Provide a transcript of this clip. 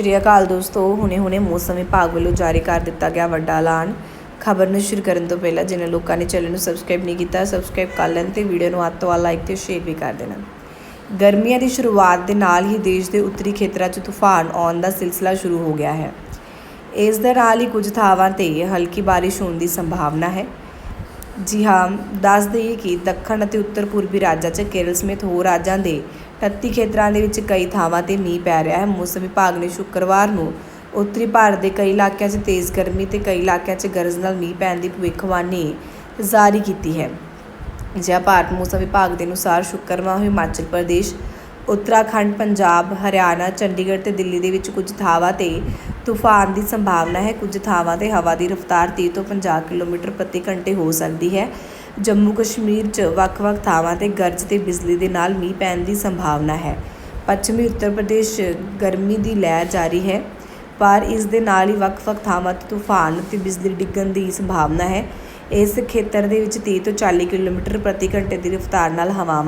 ਸ਼੍ਰੀ ਅਕਾਲ ਦੋਸਤੋ ਹੁਣੇ-ਹੁਣੇ ਮੌਸਮ ਵਿਭਾਗ ਵੱਲੋਂ ਜਾਰੀ ਕਰ ਦਿੱਤਾ ਗਿਆ ਵੱਡਾ ਐਲਾਨ। ਖਬਰ ਨੂੰ ਸ਼ੁਰੂ ਕਰਨ ਤੋਂ ਪਹਿਲਾਂ ਜਿਨ੍ਹਾਂ ਲੋਕਾਂ ਨੇ ਚੈਨਲ ਨੂੰ ਸਬਸਕ੍ਰਾਈਬ ਨਹੀਂ ਕੀਤਾ ਸਬਸਕ੍ਰਾਈਬ ਕਰ ਲੈਣ ਤੇ ਵੀਡੀਓ ਨੂੰ ਅੱਧ ਤੋਂ ਲਾਈਕ ਤੇ ਸ਼ੇਅਰ ਵੀ ਕਰ ਦੇਣਾ। ਗਰਮੀਆਂ ਦੀ ਸ਼ੁਰੂਆਤ ਦੇ ਨਾਲ ਹੀ ਦੇਸ਼ ਦੇ ਉੱਤਰੀ ਖੇਤਰਾਂ 'ਚ ਤੂਫਾਨ ਆਉਣ ਦਾ ਸਿਲਸਿਲਾ ਸ਼ੁਰੂ ਹੋ ਗਿਆ ਹੈ। ਇਸ ਦੇ ਨਾਲ ਹੀ ਕੁਝ ਥਾਵਾਂ ਤੇ ਹਲਕੀ ਬਾਰਿਸ਼ ਹੋਣ ਦੀ ਸੰਭਾਵਨਾ ਹੈ। ਜੀ ਹਾਂ ਦੱਸ ਦਈਏ ਕਿ ਦੱਖਣ ਅਤੇ ਉੱਤਰ ਪੂਰਬੀ ਰਾਜਾਂ 'ਚ ਕੇਰਲ ਸਮੇਤ ਹੋਰ ਰਾਜਾਂ ਦੇ 38 ਖੇਤਰਾਂ ਦੇ ਵਿੱਚ ਕਈ ਥਾਵਾਂ ਤੇ ਮੀਂਹ ਪੈ ਰਿਹਾ ਹੈ। ਮੌਸਮ ਵਿਭਾਗ ਨੇ ਸ਼ੁੱਕਰਵਾਰ ਨੂੰ ਉੱਤਰੀ ਭਾਰਤ ਦੇ ਕਈ ਇਲਾਕਿਆਂ 'ਚ ਤੇਜ਼ ਗਰਮੀ ਤੇ ਕਈ ਇਲਾਕਿਆਂ 'ਚ ਗਰਜ ਨਾਲ ਮੀਂਹ ਪੈਣ ਦੀ ਭਵਿੱਖਬਾਣੀ ਜਾਰੀ ਕੀਤੀ ਹੈ। ਜਿਹਾ ਭਾਰਤ ਮੌਸਮ ਵਿਭਾਗ ਦੇ ਅਨੁਸਾਰ ਸ਼ੁੱਕਰਵਾਰ ਨੂੰ ਹਿਮਾਚਲ ਪ੍ਰਦੇਸ਼, ਉੱਤਰਾਖੰਡ, ਪੰਜਾਬ, ਹਰਿਆਣਾ, ਚੰਡੀਗੜ੍ਹ ਤੇ ਦਿੱਲੀ ਦੇ ਵਿੱਚ ਕੁਝ ਥਾਵਾਂ ਤੇ ਤੂਫਾਨ ਦੀ ਸੰਭਾਵਨਾ ਹੈ। ਕੁਝ ਥਾਵਾਂ ਤੇ ਹਵਾ ਦੀ ਰਫ਼ਤਾਰ 30 ਤੋਂ 50 ਕਿਲੋਮੀਟਰ ਪ੍ਰਤੀ ਘੰਟੇ ਹੋ ਸਕਦੀ ਹੈ। ਜੰਮੂ ਕਸ਼ਮੀਰ 'ਚ ਵੱਖ-ਵੱਖ ਥਾਵਾਂ ਤੇ ਗਰਜ ਤੇ ਬਿਜਲੀ ਦੇ ਨਾਲ ਮੀਂਹ ਪੈਣ ਦੀ ਸੰਭਾਵਨਾ ਹੈ। ਪੱਛਮੀ ਉੱਤਰ ਪ੍ਰਦੇਸ਼ 'ਚ ਗਰਮੀ ਦੀ ਲਹਿਰ ਜਾਰੀ ਹੈ, ਪਰ ਇਸ ਦੇ ਨਾਲ ਹੀ ਵੱਖ-ਵੱਖ ਥਾਵਾਂ ਤੇ ਤੂਫਾਨ ਤੇ ਬਿਜਲੀ ਡਿੱਗਣ ਦੀ ਸੰਭਾਵਨਾ ਹੈ। ਇਸ ਖੇਤਰ ਦੇ ਵਿੱਚ 30 ਤੋਂ 40 ਕਿਲੋਮੀਟਰ ਪ੍ਰਤੀ ਘੰਟੇ ਦੀ ਰਫ਼ਤਾਰ ਨਾਲ ਹਵਾਵਾਂ